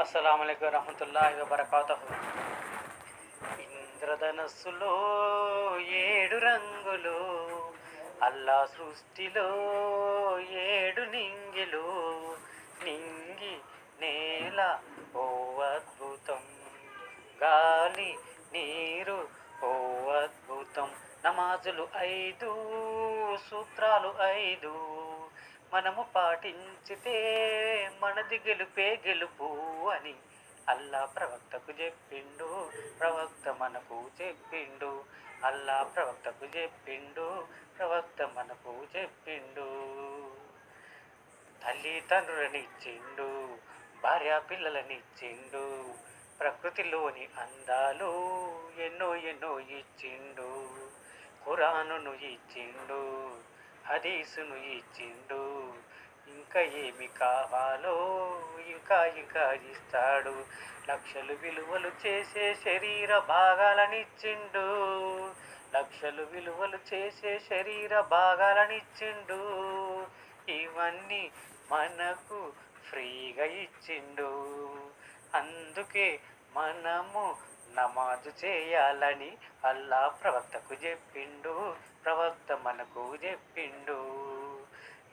అస్సలం వరహతుల్లాహి వబర్కాతహు ఇంద్రధనస్సులో ఏడు రంగులు అల్లా సృష్టిలో ఏడు నింగిలు. నింగి నేల ఓ అద్భుతం. గాలి నీరు ఓ అద్భుతం. నమాజులు ఐదు సూత్రాలు ఐదు. మనము పాటించితే మనది గెలుపే గెలుపు అని అల్లా ప్రవక్తకు చెప్పిండు ప్రవక్త మనకు చెప్పిండు అల్లా ప్రవక్తకు చెప్పిండు ప్రవక్త మనకు చెప్పిండు. తల్లిదండ్రులనిచ్చిండు భార్య పిల్లలనిచ్చిండు ప్రకృతిలోని అందాలు ఎన్నో ఎన్నో ఇచ్చిండు ఖురాను ఇచ్చిండు హదీసును ఇచ్చిండు. ఇంకా ఏమి కావాలో ఇంకా ఇంకా ఇస్తాడు. లక్షలు విలువలు చేసే శరీర భాగాలనిచ్చిండు. లక్షలు విలువలు చేసే శరీర భాగాలనిచ్చిండు. ఇవన్నీ మనకు ఫ్రీగా ఇచ్చిండు. అందుకే మనము నమాజు చేయాలని అల్లా ప్రవక్తకు చెప్పిండు ప్రవక్త మనకు చెప్పిండు.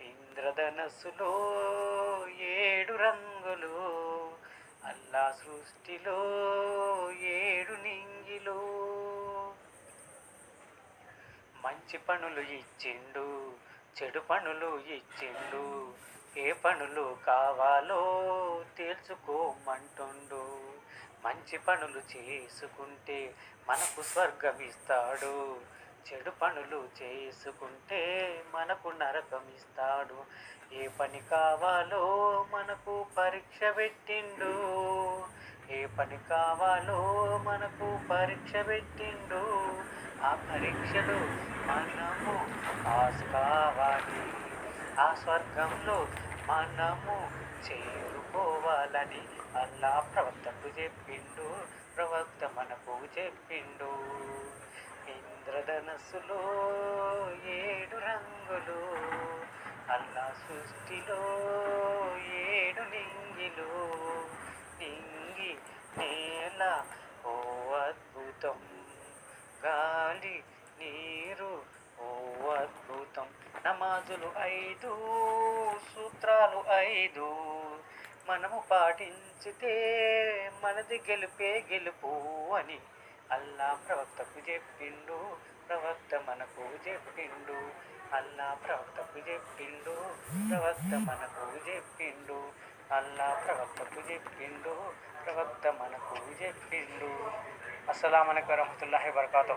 ఇంద్రధనస్సులో ఏడు రంగులు అల్లా సృష్టిలో ఏడు నింగిలు. మంచి పనులు ఇచ్చిండు చెడు పనులు ఇచ్చిండు. ఏ పనులు కావాలో తెలుసుకోమంటుండు. మంచి పనులు చేసుకుంటే మనకు స్వర్గం ఇస్తాడు. చెడు పనులు చేసుకుంటే మనకు నరకం ఇస్తాడు. ఏ పని కావాలో మనకు పరీక్ష పెట్టిండు. ఏ పని కావాలో మనకు పరీక్ష పెట్టిండు. ఆ పరీక్షలో మనము పాస్ కావాలి. ఆ స్వర్గంలో మనము చేరుకోవాలని అల్లా ప్రవక్తకు చెప్పిండు. ప్రవక్త మనకు చెప్పిండు. ఇంద్రధనస్సులో ఏడు రంగులు అల్లా సృష్టిలో ఏడు నింగిలు నింగి నేల ఓ అద్భుతం. గాలి నీరు ఓ అద్భుతం. నమాజులు ఐదు సూత్రాలు ఐదు. మనము పాటించితే మనది గెలుపే గెలుపు అని అల్లా ప్రవక్తకు చెప్పిండు ప్రవక్త మనకు చెప్పిండు. అల్లా ప్రవక్తకు చెప్పిండు ప్రవక్త మనకు చెప్పిండు. అల్లా ప్రవక్తకు చెప్పిండు ప్రవక్త మనకు చెప్పిండు. అస్సలం వరహతుల్లాహి వరకాతు